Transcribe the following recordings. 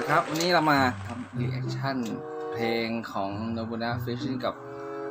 ดีครับ วันนี้เรามาทำรีแอคชั่นเพลงของ Nobuna Fishing กับ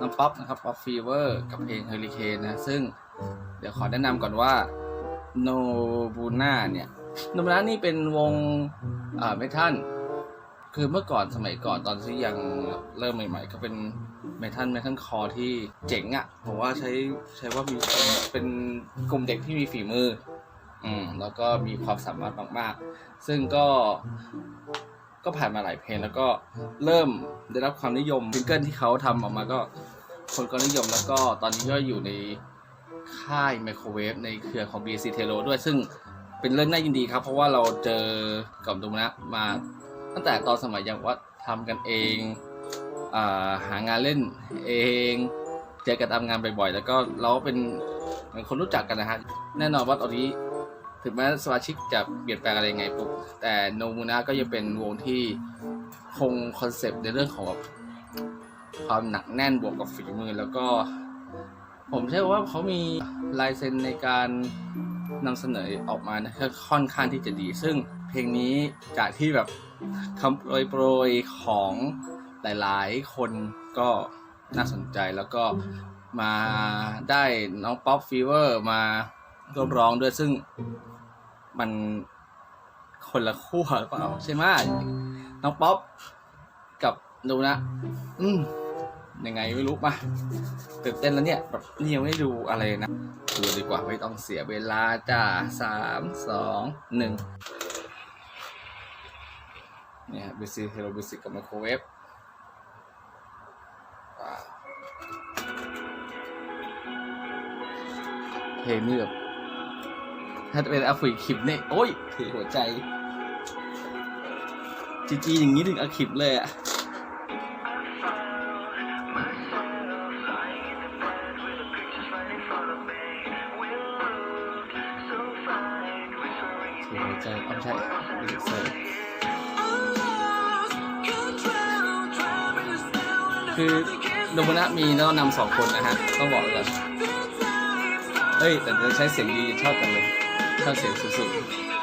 น้องป๊อปนะครับ Pop Fever กับเพลง Hurricane นะ ซึ่งเดี๋ยวขอแนะนำก่อนว่า Nobuna เนี่ย Nobuna นี่เป็นวงอ่าเมทัลคือเมื่อก่อนสมัยก่อนตอนที่ยังเริ่มใหม่ ๆ ก็เป็นเมทัลเมทัลคอร์ที่เจ๋งอะ่ะผมว่าใช้ใช้ว่ามีเป็นกลุ่มเด็กที่มีฝีมือ อืมแล้วก็มีความสามารถมากๆ ซึ่งก็ก็ผ่านมาหลายเพลงแล้วก็เริ่มได้รับความนิยมซิงเกิลที่เขาทำออกมาก็คนก็นิยมแล้วก็ตอนนี้ก็อยู่ในค่ายไมโครเวฟในเครือของ BC t e l o ด้วยซึ่งเป็นเรื่องน่ายินดีครับ เพราะว่าเราเจอกับดุมนะมาตั้งแต่ตอนสมัยยังว่าทำกันเองอาหางานเล่นเอง เจอกันตามงานบ่อยๆ แล้วก็เราเป็นเหมือนคนรู้จักกันนะฮะ แน่นอนว่าตอนนี้ ถึงแม้สมาชิกจะเปลี่ยนแปลงอะไรยังไงปุ๊บแต่โนมูนาก็ยังเป็นวงที่คงคอนเซปต์ในเรื่องของความหนักแน่นบวกกับฝีมือแล้วก็ ผมเชื่อว่าเขามีลายเซ็นในการนำเสนอออกมานะค่อนข้างที่จะดี ซึ่งเพลงนี้จากที่แบบคำโปรยๆของหลายๆ คนก็น่าสนใจแล้วก็มาได้น้องป๊อปฟีเวอร์มา ร่วมร้องด้วยซึ่งมันคนละขั้วหรือเปล่าใช่ไหมน้องป๊อปกับดูนะ อืมยังไงไม่รู้มาตื่นเต้นแล้วเนี่ยแบบนี่ยังไม่ดูอะไรนะดูดีกว่าไม่ต้องเสียเวลาจ้าสามสองหนึ่งเนี่ยบิซิเฮโรบิซิกับไมโครเวฟเพลงนี่แบบ ถ้าเป็นอาฟิคิปเนี่ยโอ้ยถือหัวใจ จีจีอย่างนี้ถึงอาคิปเลยอะถือหัวใจเอาไม่ใช่คือโนบุนะมีแนะนำสองคนนะฮะ ต้องบอกก่อนเฮ้ย แต่จะใช้เสียงดีชอบกันเลย ชอบเ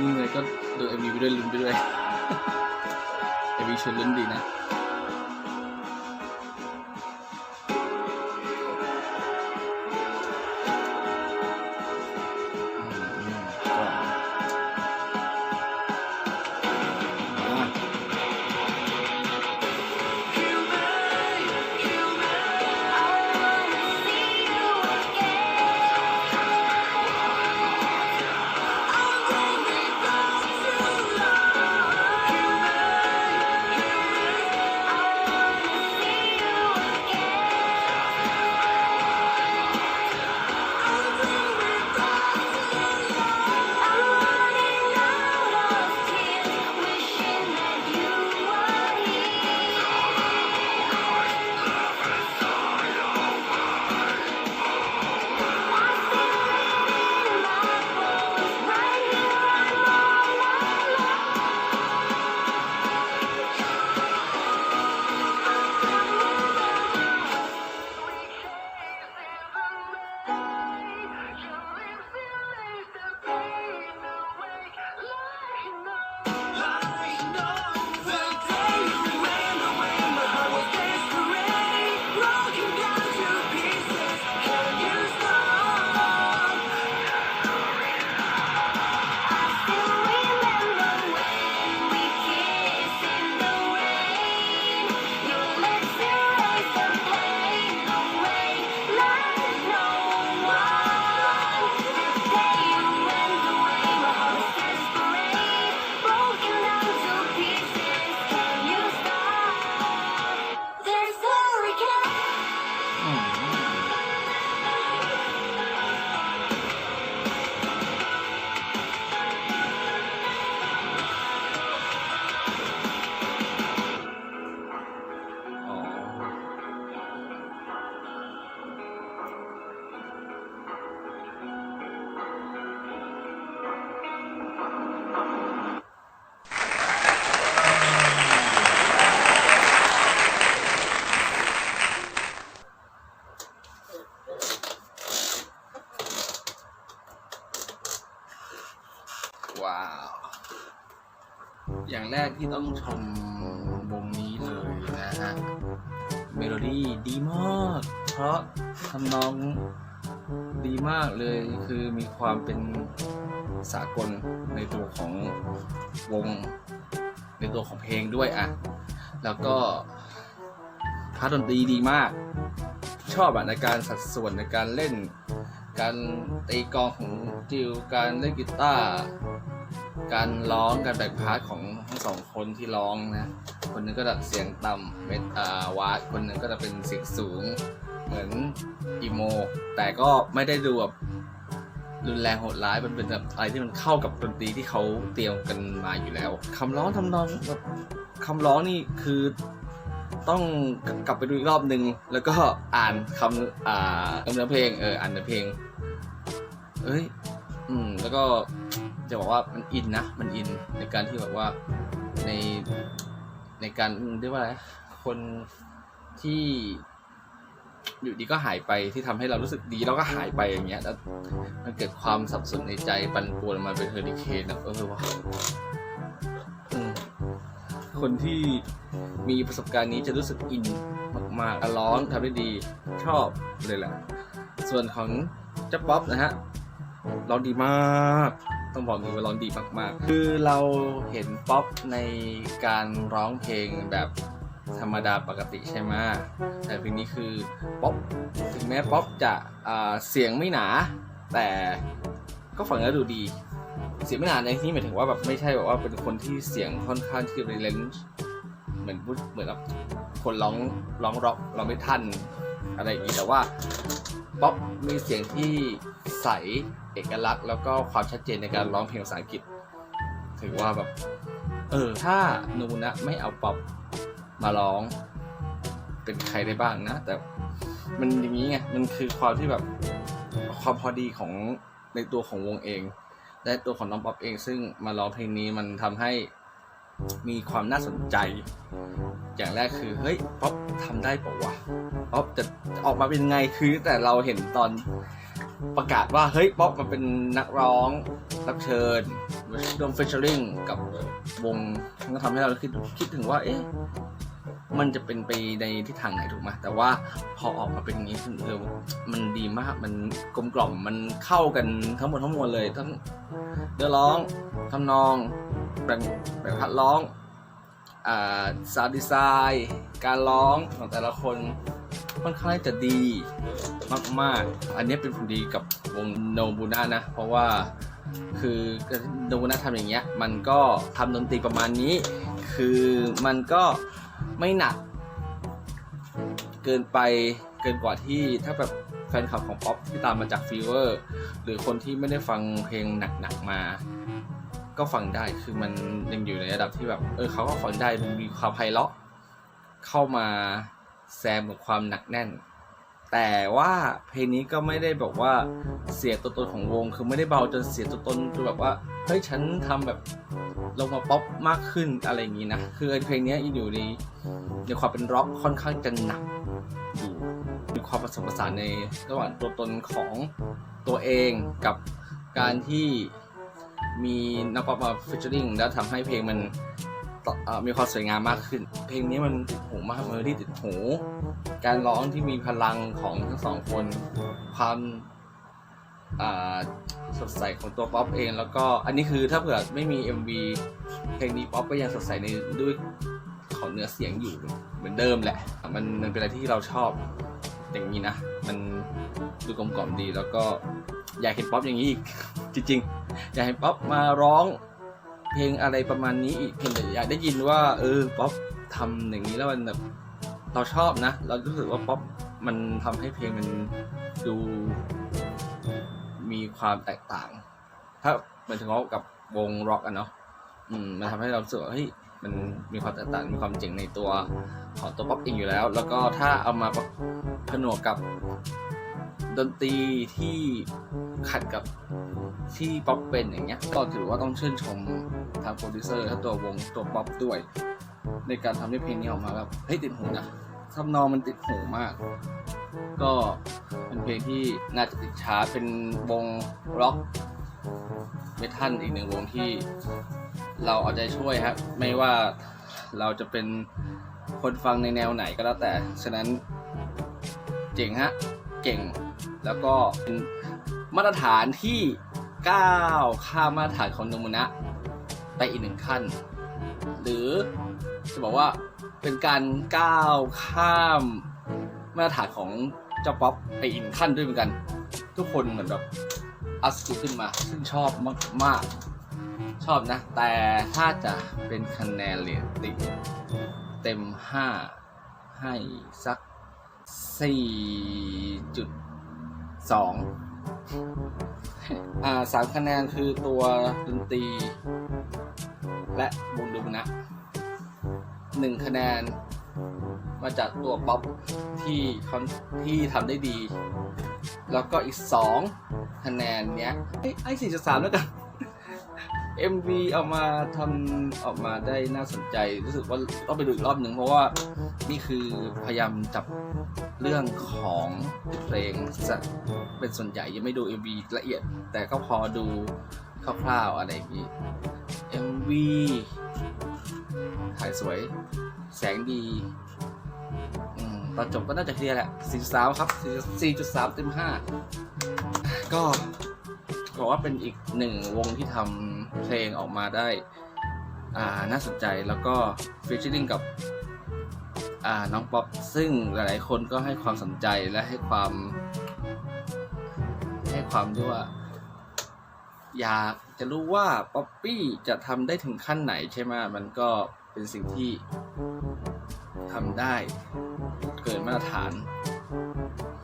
จริงยก็ดูเอ็มวีไปด้วยลุ้นไปด้วยเอ็มวีชวนลุ้นดีนะ ที่ต้องชมวงนี้เลยนะฮะ เมโลดี้ดีมาก เพราะทำนองดีมากเลยคือมีความเป็นสากลในตัวของวงในตัวของเพลงด้วยอะแล้วก็พาร์ทดนตรีดีมาก ชอบอะในการสัดส่วนในการเล่น การตีกลองของจิวการเล่นกีตาร์ การร้องการแบ่งพาร์ทของทั้งสองคนที่ร้องนะ คนหนึงก็จะเสียงต่ำเมทอ่าวาดคนหนึงก็จะเป็นเสียงสูง เหมือนอีโม แต่ก็ไม่ได้ดูแบบรุนแรงโหดร้ายมันเป็นแบบอะไรที่มันเข้ากับดนตรีที่เขาเตรียมกันมาอยู่แล้วคำร้องทำนองแบบคำร้องนี่คือต้องกลับไปดูอีกรอบหนึ่งแล้วก็อ่านคำอ่าเนื้อเพลงเอออ่านเนื้อเพลง เอ้ย อืม แล้วก็ จะบอกว่ามันอินนะ มันอินในการที่แบบว่าในในการเรียกว่าอะไรคนที่อยู่ดีก็หายไปที่ทำให้เรารู้สึกดีแล้วก็หายไปอย่างเงี้ยแล้วมันเกิดความสับสนในใจปั่นป่วนมาเป็นเฮอริเคนอะเออว่ะอืมคนที่มีประสบการณ์นี้จะรู้สึกอินมากๆร้องทำได้ดีชอบเลยแหละ ส่วนของเจ้าป๊อปนะฮะร้องดีมาก ต้องบอกเลยว่าร้องดีมากๆ คือเราเห็นป๊อปในการร้องเพลงแบบธรรมดาปกติใช่ไหมแต่เพลงนี้คือป๊อปถึงแม้ป๊อปจะอ่าเสียงไม่หนา แต่ก็ฟังแล้วดูดี เสียงไม่หนาในที่นี้หมายถึงว่าแบบไม่ใช่แบบว่าเป็นคนที่เสียงค่อนข้างที่จะเลนส์เหมือนพูดเหมือนแบบคนร้องร้องร็อกร้องไม่ทันอะไรอย่างนี้แต่ว่า ป๊อปมีเสียงที่ใสเอกลักษณ์ แล้วก็ความชัดเจนในการร้องเพลงภาษาอังกฤษ ถือว่าแบบ เออ ถ้านูนะไม่เอาป๊อปมาร้อง เป็นใครได้บ้างนะ แต่มันอย่างนี้ไง มันคือความที่แบบความพอดีของในตัวของวงเอง และตัวของน้องป๊อปเอง ซึ่งมาร้องเพลงนี้มันทำให้ มีความน่าสนใจ อย่างแรกคือเฮ้ยป๊อปทำได้ปล่าวะป๊อปจะออกมาเป็นไงคือแต่เราเห็นตอนประกาศว่าเฮ้ยป๊อปมาเป็นนักร้องรับเชิญร่วมเฟเชอริงกับวงมันก็ทำให้เราคิดคิดถึงว่าเอ๊ะ มันจะเป็นไปในทิศทางไหนถูกไหมแต่ว่าพอออกมาเป็นอย่างนี้เออมันดีมากมันกลมกล่อมมันเข้ากันทั้งหมดทั้งมวลเลย ทั้งเนื้อร้องทำนองแบ่งแบ่งพัดร้องอ่าซาวด์ดีไซน์ การร้องของแต่ละคนค่อนข้างจะดีมากๆ อันนี้เป็นผลดีกับวงโนบูนานะ เพราะว่าคือโนบูนาทำอย่างเงี้ย มันก็ทำดนตรีประมาณนี้ คือมันก็ ไม่หนัก เกินไปเกินกว่าที่ถ้าแบบแฟนคลับของป๊อปที่ตามมาจากฟีเวอร์ หรือคนที่ไม่ได้ฟังเพลงหนักๆมา ก็ฟังได้คือมันยังอยู่ในระดับที่แบบ เออเขาก็ฟังได้มันมีความไพเราะเข้ามาแซมกับความหนักแน่น แต่ว่าเพลงนี้ก็ไม่ได้บอกว่าเสียตัวตนของวง คือไม่ได้เบาจนเสียตัวตนจนแบบว่าเฮ้ยฉันทำแบบ ลงมาป๊อปมากขึ้นอะไรอย่างนี้นะ คือเพลงนี้อยู่ในในความเป็นร็อกค่อนข้างจะหนักอยู่มีความผสมผสานในระหว่างตัวตนของตัวเองกับการที่มีนักป๊อปมาฟิชเชอริงแล้วทำให้เพลงมันต่อเอ่อมีความสวยงามมากขึ้น เพลงนี้มันติดหูมากเมโลดี้ติดหู การร้องที่มีพลังของทั้งสองคน ความอ่า สดใสของตัวป๊อปเอง แล้วก็อันนี้คือถ้าเผื่อไม่มี MV เพลงนี้ป๊อปก็ยังสดใสในด้วยของเนื้อเสียงอยู่เหมือนเดิมแหละ มันมันเป็นอะไรที่เราชอบอย่างนี้นะ มันดูกลมกล่อมดีแล้วก็อยากเห็นป๊อปอย่างนี้อีกจริงๆ อยากให้ป๊อปมาร้องเพลงอะไรประมาณนี้อีกเพียงแต่อยากได้ยินว่า เออป๊อปทำอย่างนี้แล้วมันแบบเราชอบนะ เรารู้สึกว่าป๊อปมันทำให้เพลงมันดู มีความแตกต่าง ถ้าหมายถึงว่ากับวงร็อกอะเนาะอืมมันทำให้เราสึกว่าเฮ้ยมันมีความแตกต่างมีความเจ๋งในตัวของตัวป๊อปเองอยู่แล้ว แล้วก็ถ้าเอามาผนวกกับดนตรีที่ขัดกับที่ป๊อปเป็นอย่างเงี้ยก็ถือว่าต้องชื่นชมทางโปรดิวเซอร์และตัววงตัวป๊อปด้วย ในการทำให้เพลงนี้ออกมาแบบเฮ้ยติดหูนะทำนองมันติดหูมาก ก็เป็นเพลงที่น่าจะติดชาร์ตเป็นวงร็อกเมทัลอีกหนึ่งวงที่เราเอาใจช่วยครับ ไม่ว่าเราจะเป็นคนฟังในแนวไหนก็แล้วแต่ ฉะนั้นเจ๋งฮะ เก่ง แล้วก็เป็นมาตรฐานที่ก้าวข้ามมาตรฐานของนมุนะไปอีกหนึ่งขั้น หรือจะบอกว่าเป็นการก้าวข้าม มาตรฐานของเจ้าป๊อปไปอีกหนึ่งขั้นด้วยเหมือนกัน ทุกคนเหมือนแบบอัสกิลขึ้นมาซึ่งชอบมากๆชอบนะ แต่ถ้าจะเป็นคะแนนเรตติ้งเต็ม 5 ให้สัก 4.2 อ่าสามคะแนนคือตัวดนตรี และวงดูมนะหนึ่งคะแนน มาจากตัวป๊อปที่คอนที่ทำได้ดี แล้วก็อีกสองคะแนนเนี้ยเอ้ยไอ้สี่จุดสามแล้วกัน MV ออกมาทำออกมาได้น่าสนใจ รู้สึกว่าต้องไปดูอีกรอบหนึ่งเพราะว่านี่คือพยายามจับเรื่องของเพลงซะเป็นส่วนใหญ่ยังไม่ดู MV ละเอียด แต่ก็พอดูคร่าวๆอะไรอย่างนี้ MV ถ่ายสวย แสงดีอืม ตอนจบก็น่าจะเคลียร์แหละ4.3ครับ4.3เต็ม5ก็บอกว่าเป็นอีกหนึ่งวงที่ทำเพลงออกมาได้อ่าน่าสนใจแล้วก็ฟิชชิ่งกับอ่าน้องป๊อปซึ่งหลายๆคนก็ให้ความสนใจและให้ความ ให้ความด้วยว่า อยากจะรู้ว่าป๊อปปี้จะทำได้ถึงขั้นไหนใช่ไหมมันก็เป็นสิ่งที่ ทำได้ เกินมาตรฐาน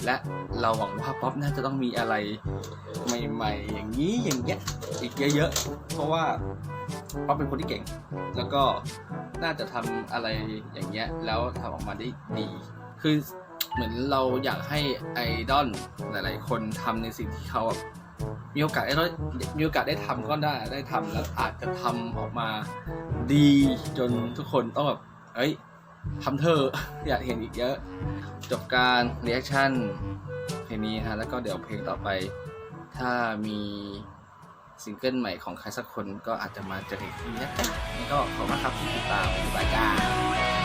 และเราหวังว่าป๊อปน่าจะต้องมีอะไรใหม่ๆ อย่างนี้อย่างเงี้ยอีกเยอะๆ เพราะว่าป๊อปเป็นคนที่เก่ง แล้วก็น่าจะทำอะไรอย่างเงี้ยแล้วทำออกมาได้ดี คือเหมือนเราอยากให้ไอดอลหลายๆ คนทำในสิ่งที่เขาแบบมีโอกาสได้มีโอกาสได้ทำก็ได้ได้ทำแล้วอาจจะทำออกมาดีจนทุกคนต้องแบบเอ้ย ทำเธออยากเห็นอีกเยอะ จบการเรีแอคชั่นเพลงนี้ฮะแล้วก็เดี๋ยวเพลงต่อไป ถ้ามีซิงเกิลใหม่ของใครสักคนก็อาจจะมาเจออีกทีนะจ๊ะนี่ก็ขอบคุณครับที่ติดตามบายบายจ้า